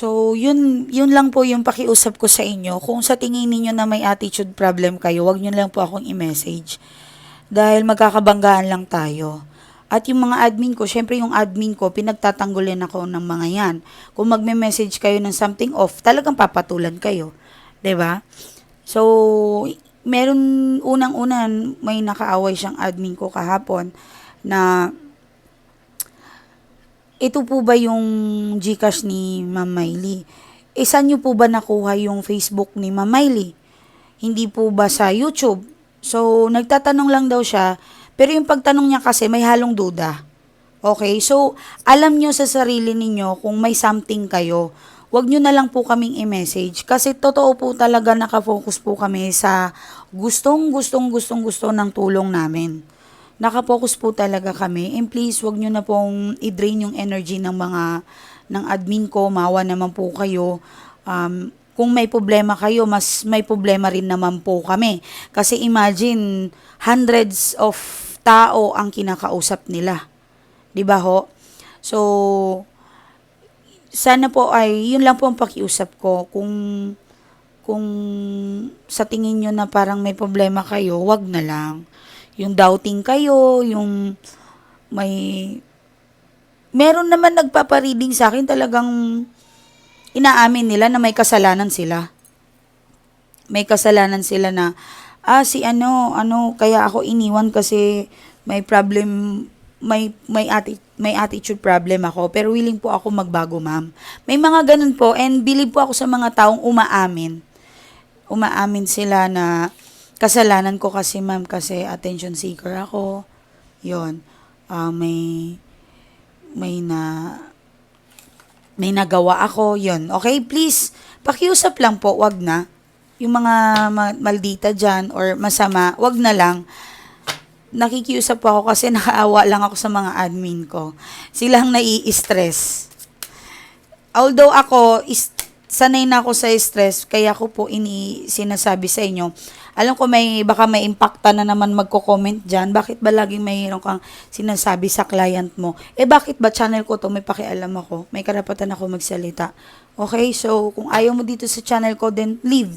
So, yun, yun lang po yung pakiusap ko sa inyo. Kung sa tingin ninyo na may attitude problem kayo, wag nyo lang po akong i-message. Dahil magkakabanggaan lang tayo. At yung mga admin ko, syempre yung admin ko, pinagtatanggulin ako ng mga yan. Kung magme-message kayo ng something off, talagang papatulan kayo. ba? So, meron unang-unan, may nakaaway siyang admin ko kahapon na ito po ba yung Gcash ni Ma'am Miley? E saan nyo po ba nakuha yung Facebook ni Ma'am Miley? Hindi po ba sa YouTube? So, nagtatanong lang daw siya, pero yung pagtanong niya kasi may halong duda. Okay, so alam nyo sa sarili ninyo kung may something kayo, wag nyo na lang po kaming i-message. Kasi totoo po talaga nakafocus po kami sa gustong, gustong, gustong, gusto ng tulong namin nakafocus po talaga kami. And please, wag nyo na pong i-drain yung energy ng mga ng admin ko. Mawa naman po kayo. Um, kung may problema kayo, mas may problema rin naman po kami. Kasi imagine, hundreds of tao ang kinakausap nila. 'Di ba ho? So, sana po ay, yun lang po ang pakiusap ko. Kung, kung sa tingin nyo na parang may problema kayo, wag na lang yung doubting kayo, yung may meron naman nagpapareading sa akin talagang inaamin nila na may kasalanan sila. May kasalanan sila na ah si ano ano kaya ako iniwan kasi may problem may may atti, may attitude problem ako pero willing po ako magbago ma'am. May mga ganun po and believe po ako sa mga taong umaamin. Umaamin sila na kasalanan ko kasi ma'am kasi attention seeker ako. Yon. Ah, may may na may nagawa ako. Yon. Okay, please pakiusap lang po, wag na. Yung mga ma- maldita dyan or masama, wag na lang. Nakikiusap po ako kasi nakaawa lang ako sa mga admin ko. Silang nai-stress. Although ako, is, sanay na ako sa stress, kaya ko po ini sinasabi sa inyo, alam ko may baka may impacta na naman magko-comment diyan. Bakit ba laging mayroon kang sinasabi sa client mo? Eh bakit ba channel ko to may pakialam ako? May karapatan ako magsalita. Okay? So kung ayaw mo dito sa channel ko then leave.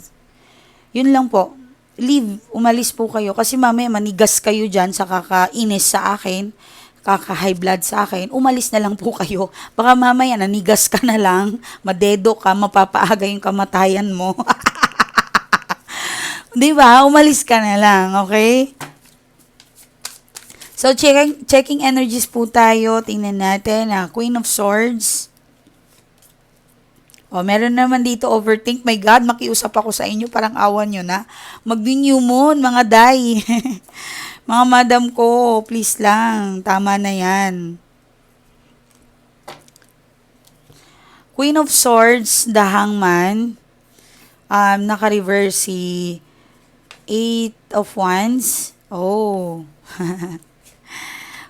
Yun lang po. Leave, umalis po kayo kasi mamaya manigas kayo diyan sa kakainis sa akin kaka-high blood sa akin, umalis na lang po kayo. Baka mamaya nanigas ka na lang, madedo ka, mapapaaga yung kamatayan mo. 'Di ba? Umalis ka na lang, okay? So, checking, checking energies po tayo. Tingnan natin. Ah, Queen of Swords. O, meron naman dito overthink. My God, makiusap ako sa inyo. Parang awan nyo na. Mag-renew moon, mga day. mga madam ko, please lang. Tama na yan. Queen of Swords, the Hangman. Um, naka-reverse si Eight of Wands. Oh.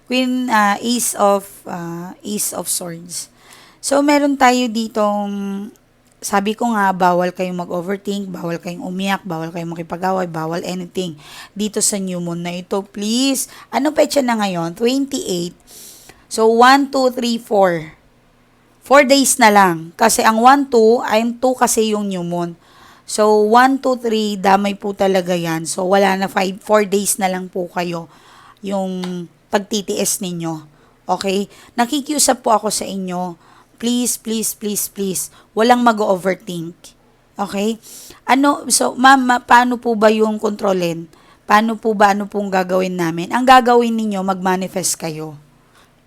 Queen, uh, Ace of, uh, Ace of Swords. So, meron tayo ditong, sabi ko nga, bawal kayong mag-overthink, bawal kayong umiyak, bawal kayong makipag-away, bawal anything. Dito sa new moon na ito, please. Ano petsa na ngayon? 28. So, 1, 2, 3, 4. 4 days na lang. Kasi ang 1, 2, ay 2 kasi yung new moon. So, 1, 2, 3, damay po talaga yan. So, wala na 5, 4 days na lang po kayo yung pagtitiis ninyo. Okay? Nakikiusap po ako sa inyo. Please, please, please, please. Walang mag-overthink. Okay? Ano, so, ma'am, ma- paano po ba yung kontrolin? Paano po ba, ano pong gagawin namin? Ang gagawin ninyo, mag-manifest kayo.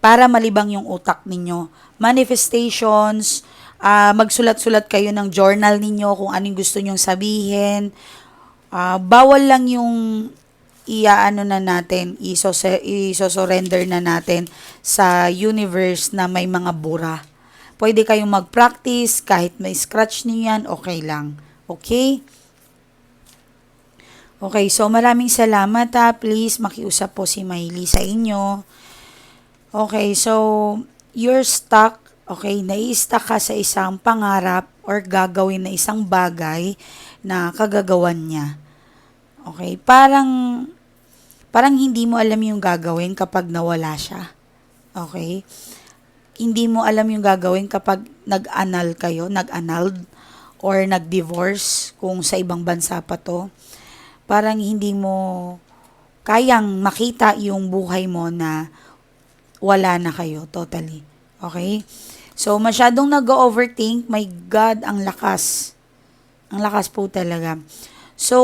Para malibang yung utak ninyo. Manifestations, ah, magsulat-sulat kayo ng journal ninyo kung anong gusto nyong sabihin. Ah, bawal lang yung iaano na natin, iso- iso-surrender na natin sa universe na may mga bura. Pwede kayong mag-practice, kahit may scratch niyo yan, okay lang. Okay? Okay, so maraming salamat ha. Please, makiusap po si Miley sa inyo. Okay, so you're stuck. Okay, nai-stuck ka sa isang pangarap or gagawin na isang bagay na kagagawan niya. Okay, parang parang hindi mo alam yung gagawin kapag nawala siya. Okay? Hindi mo alam yung gagawin kapag nag-anal kayo, nag-annulled or nag-divorce kung sa ibang bansa pa to. Parang hindi mo kayang makita yung buhay mo na wala na kayo totally. Okay? So, masyadong nag-overthink. My God, ang lakas. Ang lakas po talaga. So,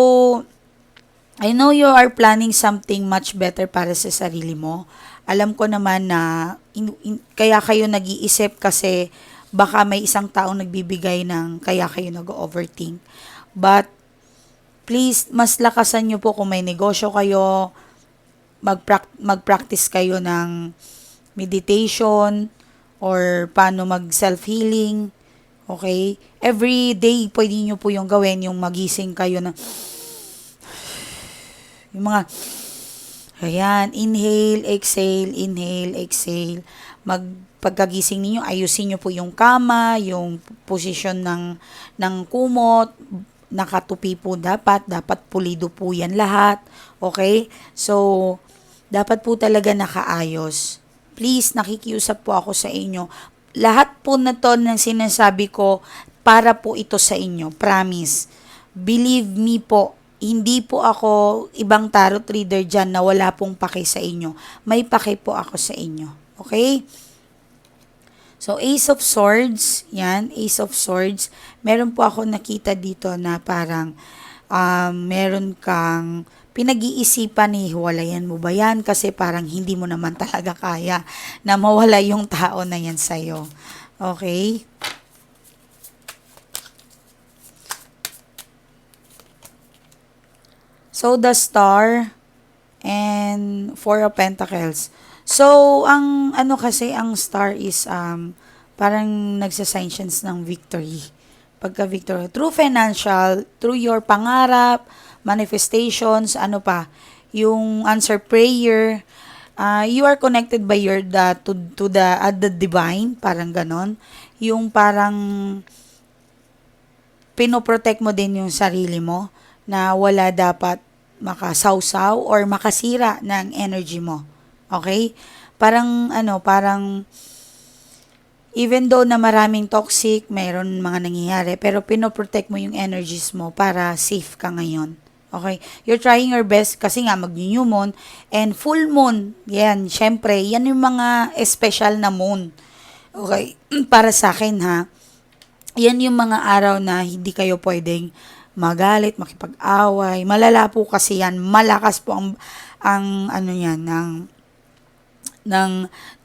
I know you are planning something much better para sa sarili mo. Alam ko naman na in, in, kaya kayo nag-iisip kasi baka may isang taong nagbibigay ng kaya kayo nag-overthink. But, please, mas lakasan nyo po kung may negosyo kayo, mag-prac- mag-practice kayo ng meditation, or paano mag self-healing. Okay? Every day, pwede nyo po yung gawin, yung magising kayo na yung mga ayan, inhale, exhale, inhale, exhale. Mag pagkagising ninyo, ayusin nyo po yung kama, yung posisyon ng ng kumot, nakatupi po dapat, dapat pulido po yan lahat. Okay? So, dapat po talaga nakaayos please, nakikiusap po ako sa inyo. Lahat po na to ng sinasabi ko, para po ito sa inyo. Promise. Believe me po, hindi po ako ibang tarot reader dyan na wala pong pake sa inyo. May pake po ako sa inyo. Okay? So, Ace of Swords, yan, Ace of Swords. Meron po ako nakita dito na parang um, meron kang pinag-iisipan ni hiwalayan mo ba yan kasi parang hindi mo naman talaga kaya na mawala yung tao na yan sa'yo. Okay? So, the star and four of pentacles. So, ang ano kasi, ang star is um, parang nagsasanctions ng victory. Pagka victory. Through financial, through your pangarap, manifestations, ano pa, yung answer prayer, uh, you are connected by your the to, to the uh, the divine, parang ganon. Yung parang pinoprotect mo din yung sarili mo na wala dapat makasawsaw or makasira ng energy mo. Okay? Parang ano, parang even though na maraming toxic, mayroon mga nangyayari, pero pinoprotect mo yung energies mo para safe ka ngayon. Okay? You're trying your best kasi nga mag-new moon and full moon. Yan, syempre, yan yung mga special na moon. Okay? Para sa akin ha. Yan yung mga araw na hindi kayo pwedeng magalit, makipag-away. Malala po kasi yan. Malakas po ang, ang ano yan, ng, ng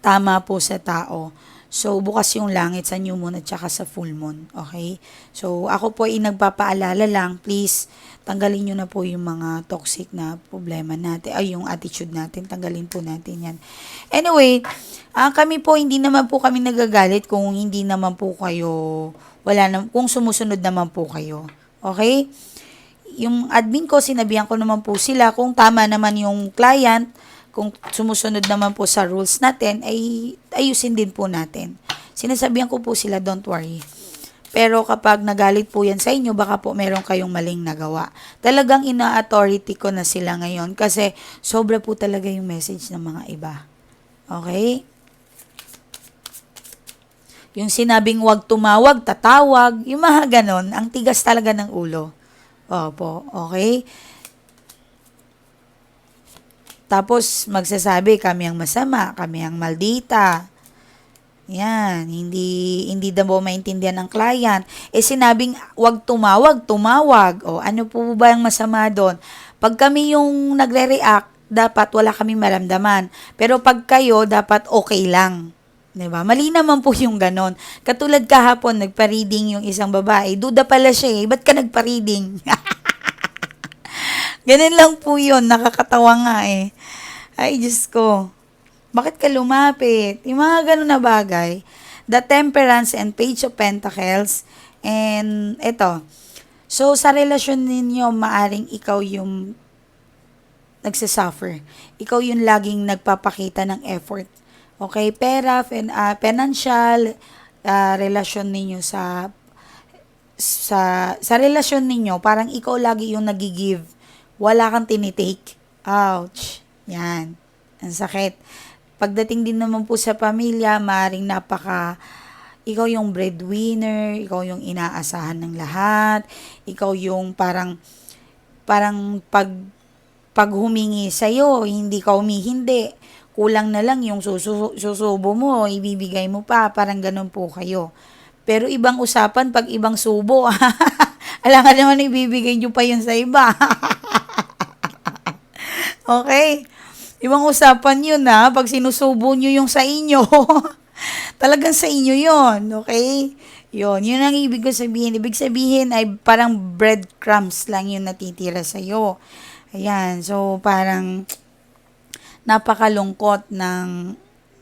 tama po sa tao. So, bukas yung langit sa new moon at saka sa full moon. Okay? So, ako po ay nagpapaalala lang, please, tanggalin nyo na po yung mga toxic na problema natin, ay yung attitude natin, tanggalin po natin yan. Anyway, uh, kami po, hindi naman po kami nagagalit kung hindi naman po kayo, wala na, kung sumusunod naman po kayo. Okay? Yung admin ko, sinabihan ko naman po sila kung tama naman yung client, kung sumusunod naman po sa rules natin, ay ayusin din po natin. Sinasabihan ko po sila, don't worry. Pero kapag nagalit po yan sa inyo, baka po meron kayong maling nagawa. Talagang ina-authority ko na sila ngayon kasi sobra po talaga yung message ng mga iba. Okay? Yung sinabing wag tumawag, tatawag, yung mga ganon, ang tigas talaga ng ulo. Opo, okay? Tapos magsasabi kami ang masama, kami ang maldita. Yan, hindi hindi daw maintindihan ng client. Eh sinabing wag tumawag, tumawag. O ano po ba ang masama doon? Pag kami yung nagre-react, dapat wala kami maramdaman. Pero pag kayo, dapat okay lang. 'Di? Mali naman po yung ganon. Katulad kahapon, nagpa-reading yung isang babae. Duda pala siya eh. Ba't ka nagpa-reading? Ganun lang po yun. Nakakatawa nga eh. Ay, Diyos ko. Bakit ka lumapit? Yung mga ganun na bagay. The Temperance and Page of Pentacles. And ito. So, sa relasyon ninyo, maaring ikaw yung nagsasuffer. Ikaw yung laging nagpapakita ng effort. Okay? Pera, fin, uh, financial, uh, relasyon ninyo sa sa sa relasyon ninyo, parang ikaw lagi yung nagigive wala kang tinitake. Ouch. Yan. Ang sakit. Pagdating din naman po sa pamilya, maring napaka ikaw yung breadwinner, ikaw yung inaasahan ng lahat, ikaw yung parang parang pag pag humingi sa'yo, hindi ka humihindi. Kulang na lang yung susu, susubo mo, ibibigay mo pa, parang ganun po kayo. Pero ibang usapan pag ibang subo. Alam ka naman ibibigay nyo pa yun sa iba. okay? Ibang usapan yun na pag sinusubo nyo yung sa inyo. Talagang sa inyo yon okay? Yun, yun ang ibig ko sabihin. Ibig sabihin ay parang breadcrumbs lang yung natitira sa'yo. Ayan, so parang napakalungkot ng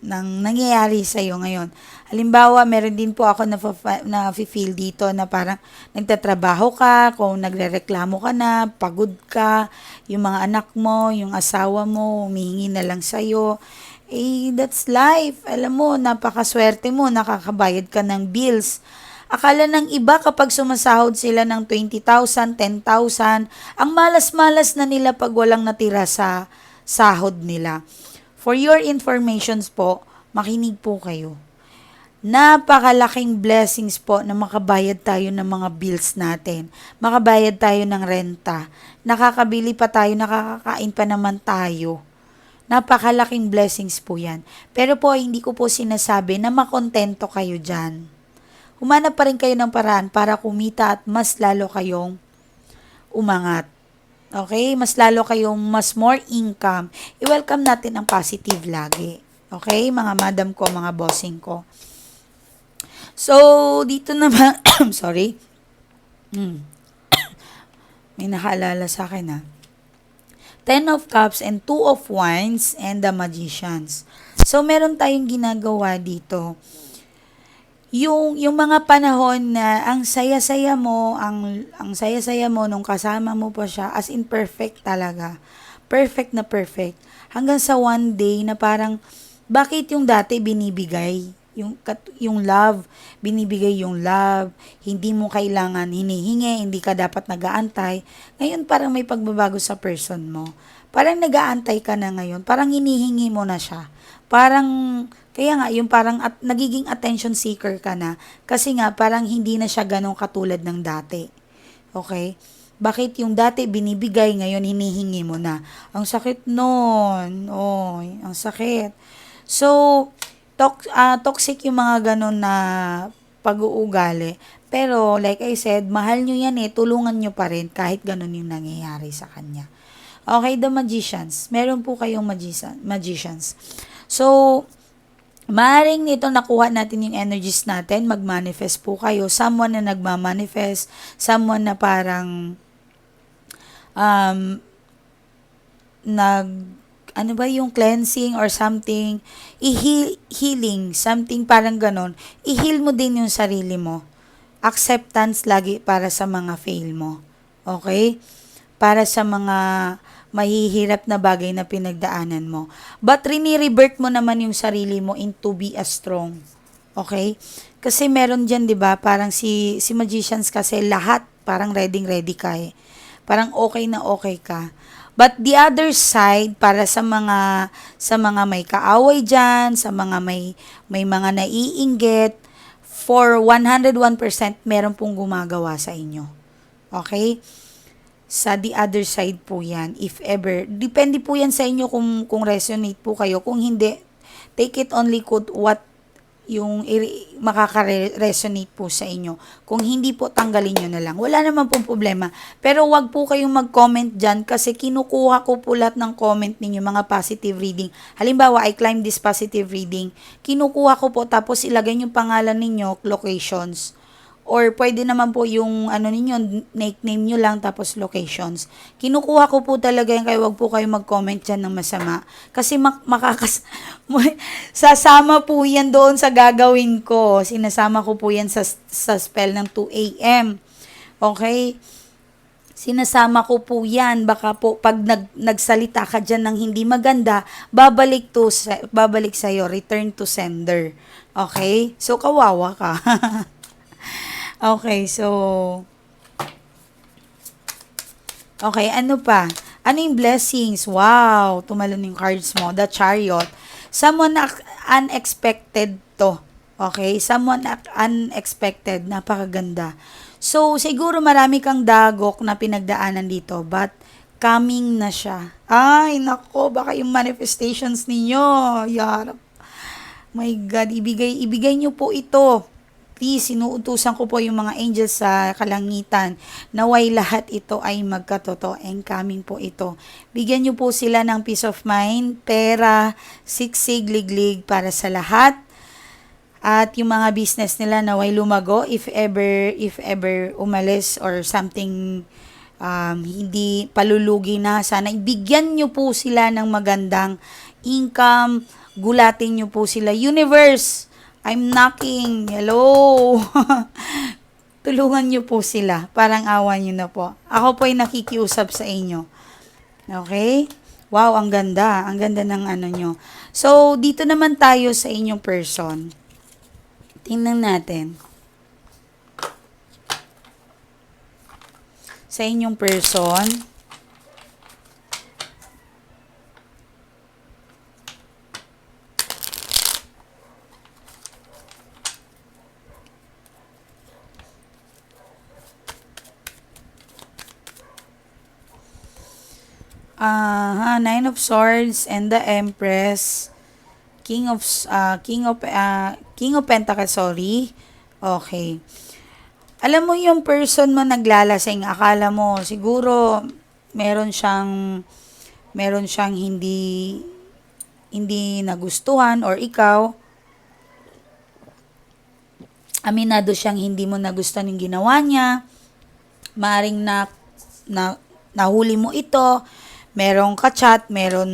ng nangyayari sa iyo ngayon. Halimbawa, meron din po ako na na feel dito na parang nagtatrabaho ka, kung nagrereklamo ka na, pagod ka, yung mga anak mo, yung asawa mo, humihingi na lang sa iyo. Eh, that's life. Alam mo, napakaswerte mo, nakakabayad ka ng bills. Akala ng iba kapag sumasahod sila ng 20,000, 10,000, ang malas-malas na nila pag walang natira sa sahod nila. For your informations po, makinig po kayo. Napakalaking blessings po na makabayad tayo ng mga bills natin. Makabayad tayo ng renta. Nakakabili pa tayo, nakakakain pa naman tayo. Napakalaking blessings po yan. Pero po, hindi ko po sinasabi na makontento kayo dyan. Humanap pa rin kayo ng paraan para kumita at mas lalo kayong umangat. Okay? Mas lalo kayong mas more income. I-welcome natin ang positive lagi. Okay? Mga madam ko, mga bossing ko. So, dito naman, sorry. Hmm. May nakaalala sa akin ha. Ten of Cups and Two of Wands and the Magicians. So, meron tayong ginagawa dito yung yung mga panahon na ang saya-saya mo, ang ang saya-saya mo nung kasama mo pa siya as in perfect talaga. Perfect na perfect. Hanggang sa one day na parang bakit yung dati binibigay yung yung love, binibigay yung love, hindi mo kailangan hinihingi, hindi ka dapat nagaantay. Ngayon parang may pagbabago sa person mo. Parang nagaantay ka na ngayon, parang hinihingi mo na siya. Parang kaya nga, yung parang at, nagiging attention seeker ka na kasi nga parang hindi na siya ganong katulad ng dati. Okay? Bakit yung dati binibigay, ngayon hinihingi mo na? Ang sakit nun. Oh, ang sakit. So, tox, uh, toxic yung mga ganon na pag-uugali. Pero, like I said, mahal nyo yan eh, tulungan nyo pa rin kahit ganon yung nangyayari sa kanya. Okay, the magicians. Meron po kayong magician, magicians. So, Maaring nito nakuha natin yung energies natin, mag-manifest po kayo. Someone na nagma-manifest, someone na parang um, nag ano ba yung cleansing or something, i-healing, something parang ganon, i-heal mo din yung sarili mo. Acceptance lagi para sa mga fail mo. Okay? Para sa mga mahihirap na bagay na pinagdaanan mo. But rini-revert mo naman yung sarili mo into be as strong. Okay? Kasi meron dyan, di ba, parang si, si magicians kasi lahat parang ready-ready ka eh. Parang okay na okay ka. But the other side para sa mga sa mga may kaaway diyan, sa mga may may mga naiinggit, for 101% meron pong gumagawa sa inyo. Okay? sa the other side po yan, if ever. Depende po yan sa inyo kung, kung resonate po kayo. Kung hindi, take it only good what yung makaka-resonate po sa inyo. Kung hindi po, tanggalin nyo na lang. Wala naman pong problema. Pero wag po kayong mag-comment dyan kasi kinukuha ko po lahat ng comment ninyo, mga positive reading. Halimbawa, I climb this positive reading. Kinukuha ko po tapos ilagay yung pangalan ninyo, locations Or pwede naman po yung ano ninyo, nickname nyo lang tapos locations. Kinukuha ko po talaga yan kaya wag po kayo mag-comment dyan ng masama. Kasi mak- makakas... sasama po yan doon sa gagawin ko. Sinasama ko po yan sa, sa spell ng 2 a.m. Okay? Sinasama ko po yan. Baka po pag nag, nagsalita ka dyan ng hindi maganda, babalik to babalik sa'yo. Return to sender. Okay? So, kawawa ka. Okay, so... Okay, ano pa? Ano yung blessings? Wow! Tumalon yung cards mo. The chariot. Someone unexpected to. Okay? Someone unexpected. Napakaganda. So, siguro marami kang dagok na pinagdaanan dito, but coming na siya. Ay, nako, baka yung manifestations ninyo. Yarap. My God, ibigay, ibigay nyo po ito. Please, sinuutusan ko po yung mga angels sa kalangitan. Naway lahat ito ay magkatotoo and coming po ito. Bigyan nyo po sila ng peace of mind, pera, siksig, liglig para sa lahat. At yung mga business nila naway lumago if ever, if ever umalis or something um, hindi palulugi na. Sana ibigyan nyo po sila ng magandang income, gulatin nyo po sila. Universe, I'm knocking. Hello. Tulungan nyo po sila. Parang awa nyo na po. Ako po ay nakikiusap sa inyo. Okay? Wow, ang ganda. Ang ganda ng ano nyo. So, dito naman tayo sa inyong person. Tingnan natin. Sa inyong person. Ah, Nine of Swords and the Empress. King of uh, King of uh, King of Pentacles, sorry. Okay. Alam mo yung person mo naglalasing, akala mo siguro meron siyang meron siyang hindi hindi nagustuhan or ikaw aminado siyang hindi mo nagustuhan yung ginawa niya. Maring na, na nahuli mo ito, merong ka-chat, meron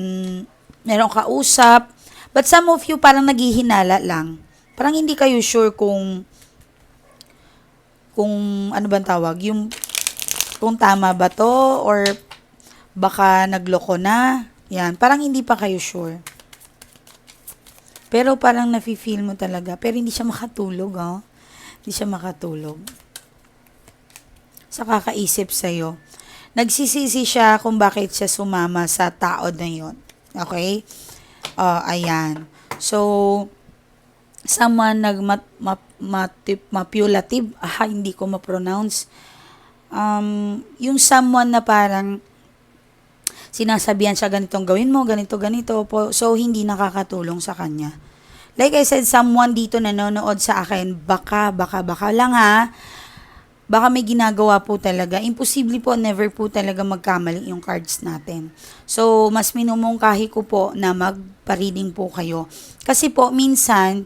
meron kausap. But some of you parang naghihinala lang. Parang hindi kayo sure kung kung ano bang tawag, yung kung tama ba to or baka nagloko na. Yan, parang hindi pa kayo sure. Pero parang nafe-feel mo talaga. Pero hindi siya makatulog, oh. Hindi siya makatulog. Sa kakaisip sa'yo. Nagsisisi siya kung bakit siya sumama sa tao na yon. Okay? Oh, ayan. So, someone nag mat, mat, matip, mapulative, ah, hindi ko ma-pronounce. Um, yung someone na parang sinasabihan siya ganitong gawin mo, ganito, ganito po. So, hindi nakakatulong sa kanya. Like I said, someone dito nanonood sa akin, baka, baka, baka lang ha, baka may ginagawa po talaga. Imposible po, never po talaga magkamali yung cards natin. So, mas minumungkahi ko po na magpa-reading po kayo. Kasi po, minsan,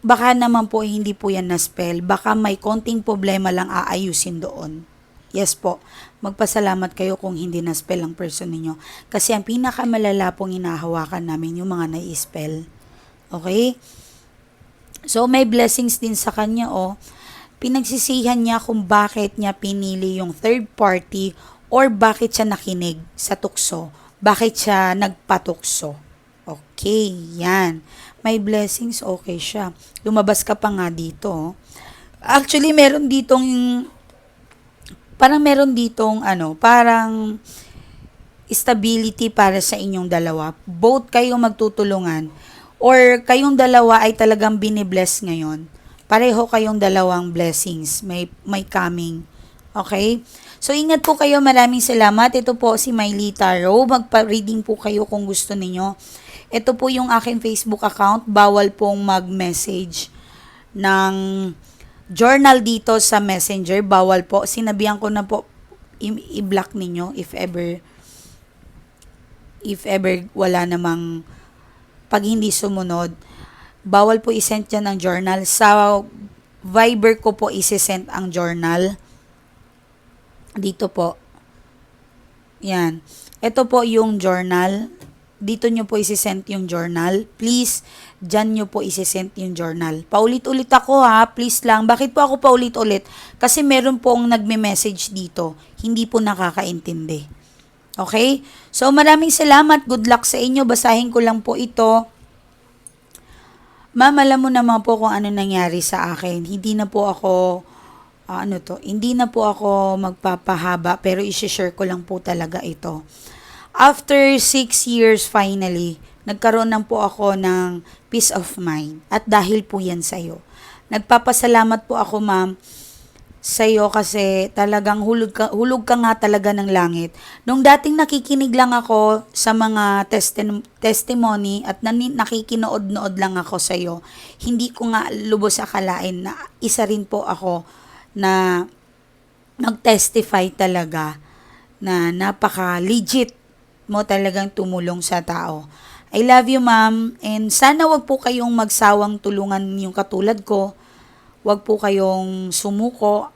baka naman po hindi po yan na-spell. Baka may konting problema lang aayusin doon. Yes po, magpasalamat kayo kung hindi na-spell ang person ninyo. Kasi ang pinakamalala pong hinahawakan namin yung mga na-spell. Okay? So, may blessings din sa kanya, oh pinagsisihan niya kung bakit niya pinili yung third party or bakit siya nakinig sa tukso. Bakit siya nagpatukso. Okay, yan. May blessings, okay siya. Lumabas ka pa nga dito. Actually, meron ditong, parang meron ditong, ano, parang stability para sa inyong dalawa. Both kayong magtutulungan or kayong dalawa ay talagang binibless ngayon pareho kayong dalawang blessings. May, may coming. Okay? So, ingat po kayo. Maraming salamat. Ito po si Miley Tarot. Magpa-reading po kayo kung gusto ninyo. Ito po yung aking Facebook account. Bawal pong mag-message ng journal dito sa messenger. Bawal po. Sinabihan ko na po i-block ninyo if ever if ever wala namang pag hindi sumunod bawal po isend yan ang journal. Sa Viber ko po isesend ang journal. Dito po. Yan. Ito po yung journal. Dito nyo po isesend yung journal. Please, dyan nyo po isesend yung journal. Paulit-ulit ako ha, please lang. Bakit po ako paulit-ulit? Kasi meron pong nagme-message dito. Hindi po nakakaintindi. Okay? So, maraming salamat. Good luck sa inyo. Basahin ko lang po ito. Ma'am, alam mo naman po kung ano nangyari sa akin. Hindi na po ako, uh, ano to, hindi na po ako magpapahaba, pero isi-share ko lang po talaga ito. After six years, finally, nagkaroon lang po ako ng peace of mind. At dahil po yan sa'yo. Nagpapasalamat po ako, ma'am, sa'yo kasi talagang hulog ka, hulog ka nga talaga ng langit. Nung dating nakikinig lang ako sa mga testi- testimony at nani- nakikinood-nood lang ako sa'yo, hindi ko nga lubos akalain na isa rin po ako na mag-testify talaga na napaka-legit mo talagang tumulong sa tao. I love you, ma'am. And sana wag po kayong magsawang tulungan yung katulad ko. Wag po kayong sumuko.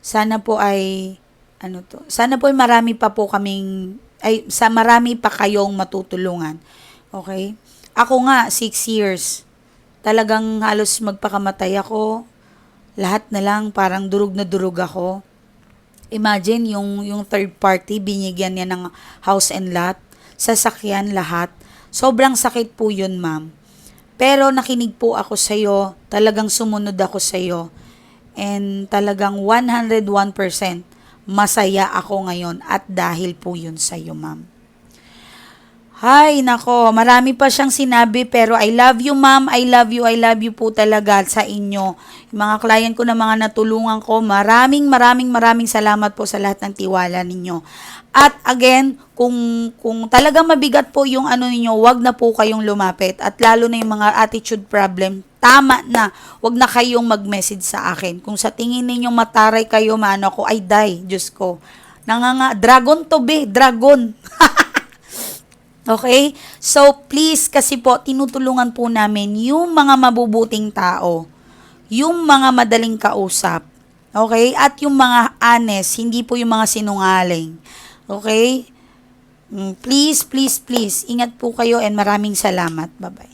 Sana po ay ano to? Sana po ay marami pa po kaming ay sa marami pa kayong matutulungan. Okay? Ako nga 6 years. Talagang halos magpakamatay ako. Lahat na lang parang durug na durug ako. Imagine yung yung third party binigyan niya ng house and lot, sasakyan lahat. Sobrang sakit po 'yun, ma'am. Pero nakinig po ako sa iyo, talagang sumunod ako sa iyo. And talagang 101% masaya ako ngayon at dahil po 'yun sa iyo, ma'am. Hay, nako, marami pa siyang sinabi pero I love you ma'am, I love you, I love you po talaga sa inyo. Yung mga client ko na mga natulungan ko, maraming maraming maraming salamat po sa lahat ng tiwala ninyo. At again, kung kung talagang mabigat po yung ano ninyo, wag na po kayong lumapit at lalo na yung mga attitude problem, tama na. Wag na kayong mag-message sa akin. Kung sa tingin ninyong mataray kayo, maano ko, ay die, Diyos ko. Nanganga, dragon to be, dragon. Okay? So, please, kasi po, tinutulungan po namin yung mga mabubuting tao, yung mga madaling kausap, okay? At yung mga honest, hindi po yung mga sinungaling. Okay? Mm, Please, please, please, ingat po kayo and maraming salamat. Bye-bye.